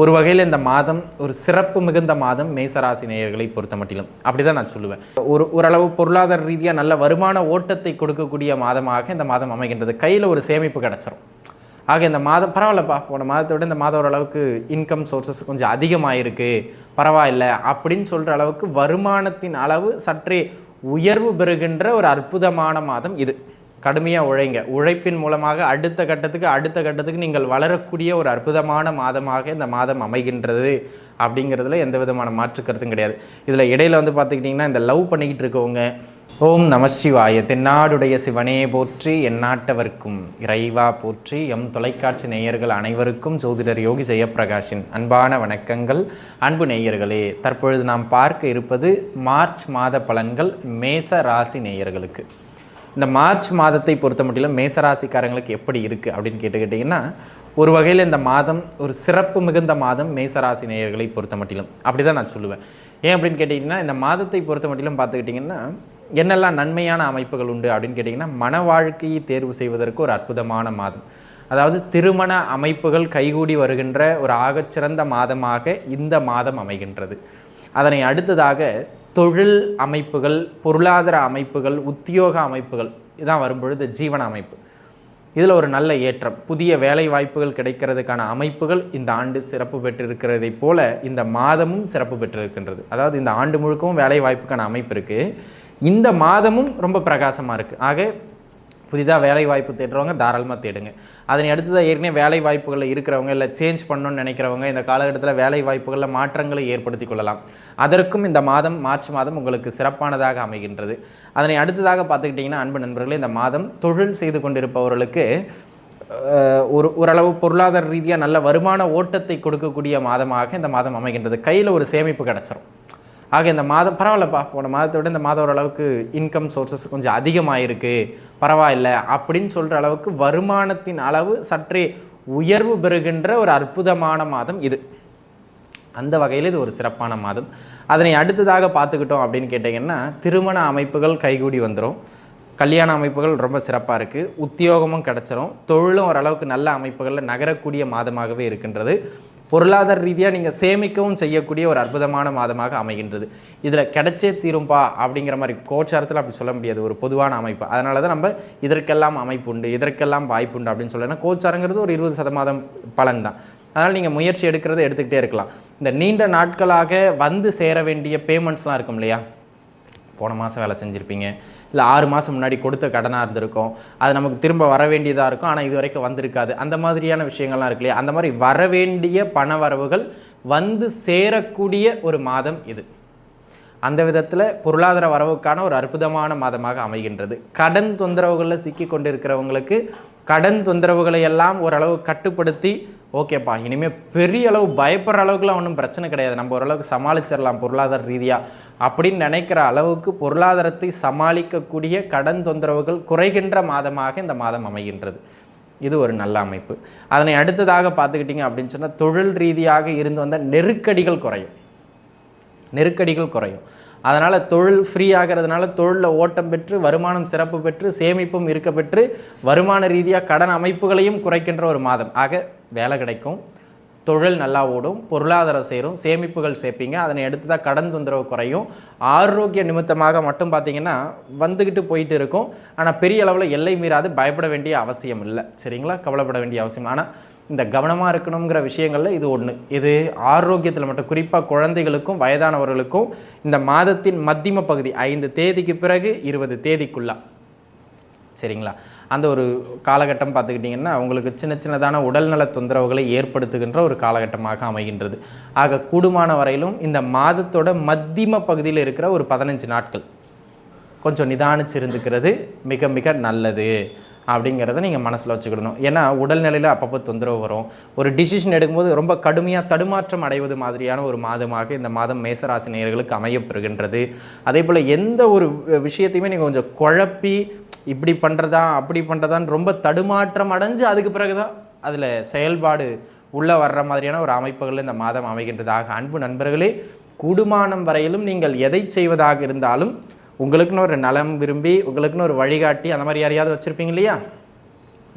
ஒரு வகையில் இந்த மாதம் ஒரு சிறப்பு மிகுந்த மாதம் மேசராசி நேயர்களை பொறுத்த மட்டிலும் அப்படி தான் நான் சொல்லுவேன். ஒரு ஓரளவு பொருளாதார ரீதியாக நல்ல வருமான ஓட்டத்தை கொடுக்கக்கூடிய மாதமாக இந்த மாதம் அமைகின்றது. கையில் ஒரு சேமிப்பு கிடச்சிரும். ஆக இந்த மாதம் பரவாயில்லப்பா போன மாதத்தை விட இந்த மாதம் ஓரளவுக்கு இன்கம் சோர்சஸ் கொஞ்சம் அதிகமாயிருக்கு. பரவாயில்ல அப்படின்னு சொல்கிற அளவுக்கு வருமானத்தின் அளவு சற்றே உயர்வு பெறுகின்ற ஒரு அற்புதமான மாதம் இது. கடுமையாக உழைங்க. உழைப்பின் மூலமாக அடுத்த கட்டத்துக்கு அடுத்த கட்டத்துக்கு நீங்கள் வளரக்கூடிய ஒரு அற்புதமான மாதமாக இந்த மாதம் அமைகின்றது அப்படிங்கிறதுல எந்த விதமான மாற்று கருத்தும் கிடையாது. இதில் இடையில வந்து பார்த்துக்கிட்டிங்கன்னா இந்த லவ் பண்ணிக்கிட்டு இருக்கவங்க ஓம் நம சிவாய தென்னாடுடைய சிவனே போற்றி எந்நாட்டவர்க்கும் இறைவா போற்றி எம் தொலைக்காட்சி நேயர்கள் அனைவருக்கும் ஜோதிடர் யோகி ஜெயப்பிரகாஷின் அன்பான வணக்கங்கள். அன்பு நேயர்களே தற்பொழுது நாம் பார்க்க இருப்பது மார்ச் மாத பலன்கள் மேச ராசி நேயர்களுக்கு. இந்த மார்ச் மாதத்தை பொறுத்த மட்டிலும் மேசராசிக்காரங்களுக்கு எப்படி இருக்குது அப்படின்னு கேட்டுக்கிட்டிங்கன்னா ஒரு வகையில் இந்த மாதம் ஒரு சிறப்பு மிகுந்த மாதம் மேசராசி நேயர்களை பொறுத்த மட்டிலும். அப்படி தான் நான் சொல்லுவேன். ஏன் அப்படின்னு கேட்டிங்கன்னா இந்த மாதத்தை பொறுத்த மட்டிலும் பார்த்துக்கிட்டிங்கன்னா என்னெல்லாம் நன்மையான அமைப்புகள் உண்டு அப்படின்னு கேட்டிங்கன்னா மன வாழ்க்கையை தேர்வு செய்வதற்கு ஒரு அற்புதமான மாதம். அதாவது திருமண அமைப்புகள் கைகூடி வருகின்ற ஒரு ஆகச்சிறந்த மாதமாக இந்த மாதம் அமைகின்றது. அதனை அடுத்ததாக தொழில் அமைப்புகள் பொருளாதார அமைப்புகள் உத்தியோக அமைப்புகள் இதான் வரும்பொழுது ஜீவன அமைப்பு. இதில் ஒரு நல்ல ஏற்றம். புதிய வேலை வாய்ப்புகள் கிடைக்கிறதுக்கான அமைப்புகள் இந்த ஆண்டு சிறப்பு பெற்றிருக்கிறதை போல இந்த மாதமும் சிறப்பு பெற்றிருக்கின்றது. அதாவது இந்த ஆண்டு முழுக்கவும் வேலை வாய்ப்புக்கான அமைப்பு இருக்குது இந்த மாதமும் ரொம்ப பிரகாசமாக இருக்குது ஆக புதிதாக வேலை வாய்ப்பு தேடுறவங்க தாராளமாக தேடுங்க. அதனை அடுத்ததாக ஏற்கனவே வேலை வாய்ப்புகளில் இருக்கிறவங்க இல்லை சேஞ்ச் பண்ணணும்னு நினைக்கிறவங்க இந்த காலகட்டத்தில் வேலை வாய்ப்புகளில் மாற்றங்களை ஏற்படுத்தி கொள்ளலாம். அதற்கும் இந்த மாதம் மார்ச் மாதம் உங்களுக்கு சிறப்பானதாக அமைகின்றது. அதனை அடுத்ததாக பார்த்துக்கிட்டிங்கன்னா அன்பு நண்பர்களே இந்த மாதம் தொழில் செய்து கொண்டிருப்பவர்களுக்கு ஒரு ஓரளவு பொருளாதார ரீதியாக நல்ல வருமான ஓட்டத்தை கொடுக்கக்கூடிய மாதமாக இந்த மாதம் அமைகின்றது. கையில் ஒரு சேமிப்பு கிடச்சிரும். ஆக இந்த மாதம் பரவாயில்லப்பா போன மாதத்தை விட இந்த மாதம் ஓரளவுக்கு இன்கம் சோர்சஸ் கொஞ்சம் அதிகமாயிருக்கு. பரவாயில்ல அப்படின்னு சொல்கிற அளவுக்கு வருமானத்தின் அளவு சற்றே உயர்வு பெறுகின்ற ஒரு அற்புதமான மாதம் இது. அந்த வகையில் இது ஒரு சிறப்பான மாதம். அதனை அடுத்ததாக பார்த்துக்கிட்டோம் அப்படின்னு கேட்டிங்கன்னா திருமண அமைப்புகள் கைகூடி வந்துடும் கல்யாண அமைப்புகள் ரொம்ப சிறப்பாக இருக்குது உத்தியோகமும் கிடச்சிரும். தொழிலும் ஓரளவுக்கு நல்ல அமைப்புகளில் நகரக்கூடிய மாதமாகவே இருக்கின்றது. பொருளாதார ரீதியாக நீங்கள் சேமிக்கவும் செய்யக்கூடிய ஒரு அற்புதமான மாதமாக அமைகின்றது. இதில் கிடைச்சே தீரும்பா அப்படிங்கிற மாதிரி கோச்சாரத்தில் அப்படி சொல்ல முடியாது. ஒரு பொதுவான அமைப்பு. அதனால தான் நம்ம இதற்கெல்லாம் அமைப்பு உண்டு இதற்கெல்லாம் வாய்ப்பு உண்டு அப்படின்னு சொல்லலாம் கோச்சாரங்கிறது ஒரு இருபது சதமாதம் பலன் தான். அதனால் நீங்கள் முயற்சி எடுக்கிறத எடுத்துக்கிட்டே இருக்கலாம். இந்த நீண்ட நாட்களாக வந்து சேர வேண்டிய பேமெண்ட்ஸ்லாம் இருக்கும் இல்லையா? போன மாதம் வேலை செஞ்சுருப்பீங்க. இல்லை ஆறு மாதம் முன்னாடி கொடுத்த கடனாக இருந்திருக்கும். அது நமக்கு திரும்ப வர வேண்டியதாக இருக்கும். ஆனால் இது வரைக்கும் வந்திருக்காது. அந்த மாதிரியான விஷயங்கள்லாம் இருக்கு இல்லையா? அந்த மாதிரி வர வேண்டிய பண வரவுகள் வந்து சேரக்கூடிய ஒரு மாதம் இது. அந்த விதத்தில் பொருளாதார வரவுக்கான ஒரு அற்புதமான மாதமாக அமைகின்றது. கடன் தொந்தரவுகளில் சிக்கி கொண்டிருக்கிறவங்களுக்கு கடன் தொந்தரவுகளை எல்லாம் ஓரளவு கட்டுப்படுத்தி ஓகேப்பா இனிமேல் பெரிய அளவு பயப்படுற அளவுக்குலாம் ஒன்றும் பிரச்சனை கிடையாது. நம்ம ஓரளவுக்கு சமாளிச்சிடலாம் பொருளாதார ரீதியாக அப்படின்னு நினைக்கிற அளவுக்கு பொருளாதாரத்தை சமாளிக்கக்கூடிய கடன் தொந்தரவுகள் குறைகின்ற மாதமாக இந்த மாதம் அமைகின்றது. இது ஒரு நல்ல அமைப்பு. அதனை அடுத்ததாக பார்த்துக்கிட்டிங்க அப்படின்னு சொன்னால் தொழில் ரீதியாக இருந்து வந்த நெருக்கடிகள் குறையும். நெருக்கடிகள் குறையும். அதனால் தொழில் ஃப்ரீ ஆகிறதுனால தொழிலில் ஓட்டம் பெற்று வருமானம் சிறப்பு பெற்று சேமிப்பும் இருக்க பெற்று வருமான ரீதியாக கடன் அமைப்புகளையும் குறைக்கின்ற ஒரு மாதம். ஆக வேலை கிடைக்கும். தொழில் நல்லா ஓடும் பொருளாதாரம் சேரும் சேமிப்புகள் சேர்ப்பீங்க. அதனை எடுத்து தான் கடன் தொந்தரவு குறையும். ஆரோக்கிய நிமித்தமாக மட்டும் பார்த்தீங்கன்னா வந்துக்கிட்டு போயிட்டு இருக்கும். ஆனால் பெரிய அளவில் எல்லை மீறாது பயப்பட வேண்டிய அவசியம் இல்லை. சரிங்களா? கவலைப்பட வேண்டிய அவசியம் ஆனால் இந்த கவனமாக இருக்கணுங்கிற விஷயங்களில் இது ஒன்று இது ஆரோக்கியத்தில் மட்டும் குறிப்பாக குழந்தைகளுக்கும் வயதானவர்களுக்கும் இந்த மாதத்தின் மத்தியம பகுதி ஐந்து தேதிக்கு பிறகு இருபது தேதிக்குள்ளே. சரிங்களா? அந்த ஒரு காலகட்டம் பார்த்துக்கிட்டிங்கன்னா உங்களுக்கு சின்ன சின்னதான உடல்நல தொந்தரவுகளை ஏற்படுத்துகின்ற ஒரு காலகட்டமாக அமைகின்றது. ஆக கூடுமான வரையிலும் இந்த மாதத்தோட மத்தியம பகுதியில் இருக்கிற ஒரு பதினஞ்சு நாட்கள் கொஞ்சம் நிதானிச்சு இருந்துக்கிறது மிக மிக நல்லது அப்படிங்கிறத நீங்கள் மனசில் வச்சுக்கிடணும். ஏன்னா உடல்நிலையில் அப்பப்போ தொந்தரவு வரும். ஒரு டிசிஷன் எடுக்கும்போது ரொம்ப கடுமையாக தடுமாற்றம் அடைவது மாதிரியான ஒரு மாதமாக இந்த மாதம் மேசராசி நேர்களுக்கு அமையப்பெறுகின்றது அதே போல் எந்த ஒரு விஷயத்தையுமே நீங்கள் கொஞ்சம் குழப்பி இப்படி பண்ணுறதா அப்படி பண்ணுறதான்னு ரொம்ப தடுமாற்றம் அடைஞ்சு அதுக்கு பிறகு தான் அதில் செயல்பாடு உள்ளே வர்ற மாதிரியான ஒரு அமைப்புகள் இந்த மாதம் அமைகின்றதாக. அன்பு நண்பர்களே கூடுமானம் வரையிலும் நீங்கள் எதை செய்வதாக இருந்தாலும் உங்களுக்குன்னு ஒரு நலம் விரும்பி உங்களுக்குன்னு ஒரு வழிகாட்டி அந்த மாதிரி யாரையாவது வச்சுருப்பீங்க இல்லையா?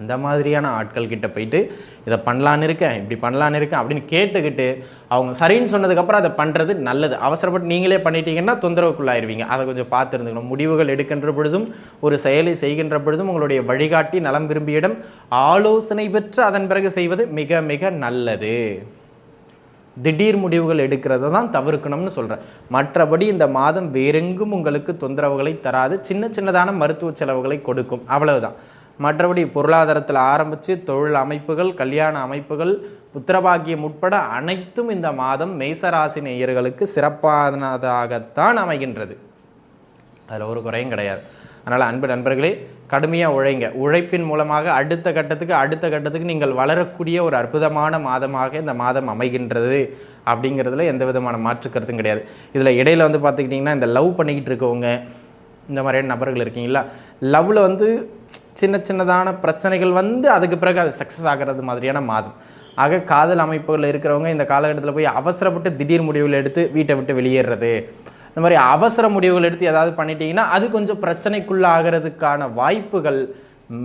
இந்த மாதிரியான ஆட்கள் கிட்ட போயிட்டு இதை பண்ணலான்னு இருக்கேன் இப்படி பண்ணலான்னு இருக்கேன் அப்படின்னு கேட்டுக்கிட்டு அவங்க சரின்னு சொன்னதுக்கப்புறம் அதை பண்ணுறது நல்லது. அவசரப்பட்டு நீங்களே பண்ணிட்டீங்கன்னா தொந்தரவுக்குள்ளாயிருவீங்க. அதை கொஞ்சம் பார்த்து இருந்துக்கணும் முடிவுகள் எடுக்கின்ற பொழுதும் ஒரு செயலை செய்கின்ற பொழுதும் உங்களுடைய வழிகாட்டி நலம் விரும்பியிடம் ஆலோசனை பெற்று அதன் பிறகு செய்வது மிக மிக நல்லது. திடீர் முடிவுகள் எடுக்கிறத தான் தவிர்க்கணும்னு சொல்கிறேன் மற்றபடி இந்த மாதம் வேறெங்கும் உங்களுக்கு தொந்தரவுகளை தராது. சின்ன சின்னதான மருத்துவ செலவுகளை கொடுக்கும். அவ்வளவுதான். மற்றபடி பொருளாதாரத்தில் ஆரம்பித்து தொழில் அமைப்புகள் கல்யாண அமைப்புகள் புத்திரபாக்கியம் உட்பட அனைத்தும் இந்த மாதம் மேசராசி நேயர்களுக்கு சிறப்பானதாகத்தான் அமைகின்றது. அதில் ஒரு குறையும் கிடையாது. அதனால் அன்பு நண்பர்களே கடுமையாக உழைங்க. உழைப்பின் மூலமாக அடுத்த கட்டத்துக்கு அடுத்த கட்டத்துக்கு நீங்கள் வளரக்கூடிய ஒரு அற்புதமான மாதமாக இந்த மாதம் அமைகின்றது அப்படிங்கிறதுல எந்த விதமான மாற்று கருத்தும் கிடையாது. இதில் இடையில் வந்து பார்த்துக்கிட்டிங்கன்னா இந்த லவ் பண்ணிக்கிட்டு இருக்கவங்க இந்த மாதிரியான நபர்கள் இருக்கீங்களா? லவ்வில் வந்து சின்ன சின்னதான பிரச்சனைகள் வந்து அதுக்கு பிறகு அது சக்ஸஸ் ஆகிறது மாதிரியான மாதம். ஆக காதல் அமைப்புகளில் இருக்கிறவங்க இந்த காலகட்டத்தில் போய் அவசரப்பட்டு திடீர் முடிவுகள் எடுத்து வீட்டை விட்டு வெளியேறது. இந்த மாதிரி அவசர முடிவுகள் எடுத்து ஏதாவது பண்ணிட்டீங்கன்னா அது கொஞ்சம் பிரச்சனைக்குள்ளே ஆகிறதுக்கான வாய்ப்புகள்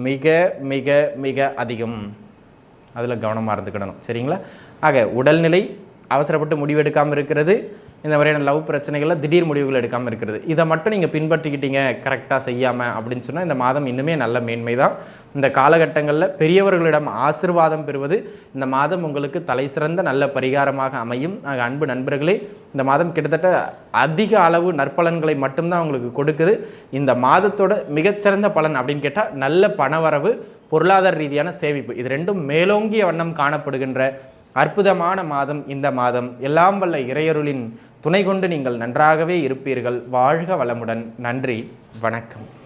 மிக மிக மிக அதிகம். அதில் கவனமாக இருந்துக்கிடணும். சரிங்களா? ஆக உடல்நிலை அவசரப்பட்டு முடிவெடுக்காமல் இருக்கிறது இந்த மாதிரியான லவ் பிரச்சனைகளில் திடீர் முடிவுகள் எடுக்காமல் இருக்கிறது. இதை மட்டும் நீங்கள் பின்பற்றிக்கிட்டீங்க கரெக்டாக செய்யாமல் அப்படின்னு சொன்னால் இந்த மாதம் இன்னுமே நல்ல மேன்மை தான். இந்த காலகட்டங்களில் பெரியவர்களிடம் ஆசிர்வாதம் பெறுவது இந்த மாதம் உங்களுக்கு தலை சிறந்த நல்ல பரிகாரமாக அமையும். அன்பு நண்பர்களே இந்த மாதம் கிட்டத்தட்ட அதிக அளவு நற்பலன்களை மட்டும்தான் உங்களுக்கு கொடுக்குது. இந்த மாதத்தோட மிகச்சிறந்த பலன் அப்படின்னு கேட்டால் நல்ல பணவரவு பொருளாதார ரீதியான சேமிப்பு. இது ரெண்டும் மேலோங்கிய வண்ணம் காணப்படுகின்ற அற்புதமான மாதம் இந்த மாதம். எல்லாம் வல்ல இறையருளின் துணை கொண்டு நீங்கள் நன்றாகவே இருப்பீர்கள். வாழ்க வளமுடன். நன்றி. வணக்கம்.